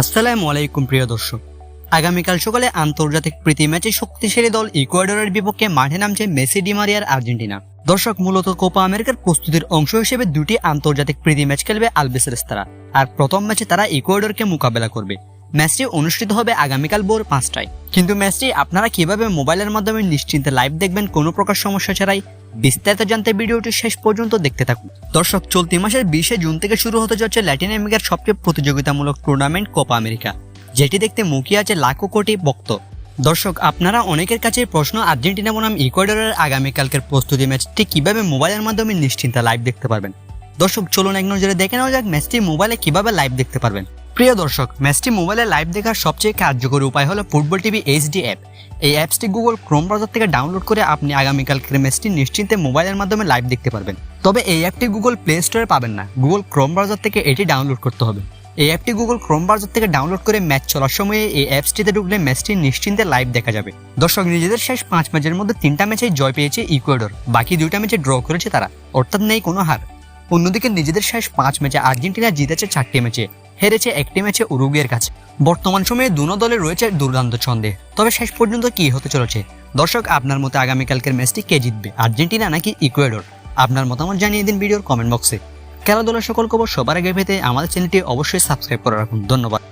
আসসালামু আলাইকুম, প্রিয় দর্শক। আগামীকাল সকালে আন্তর্জাতিক প্রীতি ম্যাচে শক্তিশালী দল ইকুয়েডরের বিপক্ষে মাঠে নামছে মেসি ডিমারিয়ার আর্জেন্টিনা। দর্শক, মূলত কোপা আমেরিকার প্রস্তুতির অংশ হিসেবে দুটি আন্তর্জাতিক প্রীতি ম্যাচ খেলবে আলবেসের আলবেসেরেস্তারা আর প্রথম ম্যাচে তারা ইকুয়েডরকে মোকাবেলা করবে। ম্যাচটি অনুষ্ঠিত হবে আগামীকাল ভোর পাঁচটায়। কিন্তু ম্যাচটি আপনারা কীভাবে মোবাইলের মাধ্যমে নিশ্চিন্তে লাইভ দেখবেন কোনো প্রকার সমস্যা ছাড়াই, বিস্তারিত জানতে ভিডিওটি শেষ পর্যন্ত দেখতে থাকুন। দর্শক, চলতি মাসের বিশে জুন থেকে শুরু হতে যাচ্ছে ল্যাটিন আমেরিকার সবচেয়ে প্রতিযোগিতামূলক টুর্নামেন্ট কোপা আমেরিকা, যেটি দেখতে মুখিয়ে আছে লাখো কোটি ভক্ত। দর্শক, আপনারা অনেকের কাছে প্রশ্ন, আর্জেন্টিনা বনাম ইকুয়েডরের আগামীকালকের প্রস্তুতি ম্যাচটি কীভাবে মোবাইলের মাধ্যমে নিশ্চিন্তে লাইভ দেখতে পারবেন? দর্শক, চলুন এক নজরে দেখে নেওয়া যাক ম্যাচটি মোবাইলে কীভাবে লাইভ দেখতে পারবেন। প্রিয় দর্শক, ম্যাচটি মোবাইলে লাইভ দেখার সবচেয়ে কার্যকরী উপায় হলো ফুটবল টিভি এইচডি অ্যাপ। এই অ্যাপসটি গুগল ক্রোম ব্রাউজার থেকে ডাউনলোড করে আপনি আগামীকালকের ম্যাচটি নিশ্চিন্তে মোবাইলের মাধ্যমে লাইভ দেখতে পারবেন। তবে এই অ্যাপটি গুগল প্লে স্টোরে পাবেন না, গুগল ক্রোম ব্রাউজার থেকে এটি ডাউনলোড করতে হবে। এই অ্যাপটি গুগল ক্রোম ব্রাউজার থেকে ডাউনলোড করে ম্যাচ চলার সময়ে এই অ্যাপসটিতে ঢুকলে ম্যাচটি নিশ্চিন্তে লাইভ দেখা যাবে। দর্শক, নিজেদের শেষ পাঁচ ম্যাচের মধ্যে তিনটা ম্যাচে জয় পেয়েছে ইকুয়েডর, বাকি দুইটা ম্যাচে ড্র করেছে তারা, অর্থাৎ নেই কোনো হার। অন্যদিকে নিজেদের শেষ পাঁচ ম্যাচে আর্জেন্টিনা জিতেছে চারটি ম্যাচে, হেরেছে একটি ম্যাচে উরুগুয়ের কাছে। বর্তমান সময়ে দুনো দলে রয়েছে দুর্দান্ত ছন্দে। তবে শেষ পর্যন্ত কি হতে চলেছে? দর্শক, আপনার মতে আগামীকালকের ম্যাচটি কে জিতবে, আর্জেন্টিনা নাকি ইকুয়েডর? আপনার মতামত জানিয়ে দিন ভিডিওর কমেন্ট বক্সে। খেলাধুলার সকল খবর সবার আগে পেতে আমাদের চ্যানেলটি অবশ্যই সাবস্ক্রাইব করে রাখুন। ধন্যবাদ।